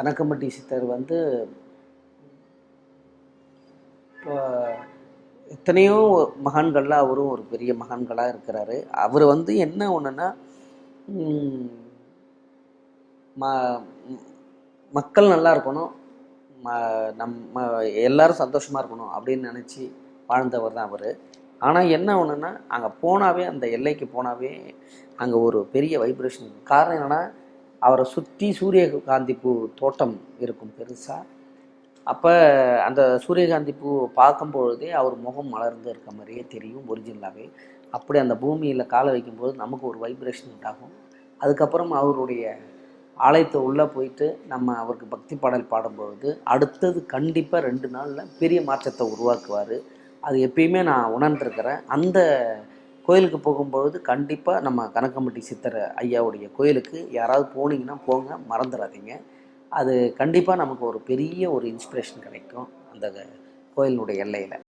கனக்கம்பட்டி சித்தர் வந்து இப்போ எத்தனையோ மகான்கள்ல அவரும் ஒரு பெரிய மகான்களாக இருக்கிறாரு. அவர் வந்து என்ன ஒன்றுன்னா ம மக்கள் நல்லா இருக்கணும். ம நம்ம எல்லாரும் சந்தோஷமாக இருக்கணும் அப்படின்னு நினச்சி வாழ்ந்தவர் தான் அவர். ஆனால் என்ன ஒன்றுன்னா அங்கே போனாவே அந்த எல்லைக்கு போனாவே அங்கே ஒரு பெரிய வைப்ரேஷன் காரணம் என்னென்னா அவரை சுற்றி சூரியகாந்தி பூ தோட்டம் இருக்கும் பெருசாக அப்போ அந்த சூரியகாந்தி பூ பார்க்கும்பொழுதே அவர் முகம் மலர்ந்து இருக்க மாதிரியே தெரியும் ஒரிஜினலாகவே அப்படி அந்த பூமியில் காலை வைக்கும்போது நமக்கு ஒரு வைப்ரேஷன் உண்டாகும். அதுக்கப்புறம் அவருடைய ஆலயத்தை உள்ளே போயிட்டு நம்ம அவருக்கு பக்தி பாடல் பாடும்பொழுது அடுத்தது கண்டிப்பாக ரெண்டு நாளில் பெரிய மாற்றத்தை உருவாக்குவார். அது எப்பயுமே நான் உணர்ந்துருக்கிறேன். அந்த கோயிலுக்கு போகும்பொழுது கண்டிப்பாக நம்ம கனக்கம்பட்டி சித்தர் ஐயாவுடைய கோயிலுக்கு யாராவது போனீங்கன்னா போங்க மறந்துடாதீங்க அது கண்டிப்பாக நமக்கு ஒரு பெரிய ஒரு இன்ஸ்பிரேஷன் கிடைக்கும் அந்த கோயிலினுடைய எல்லையில்.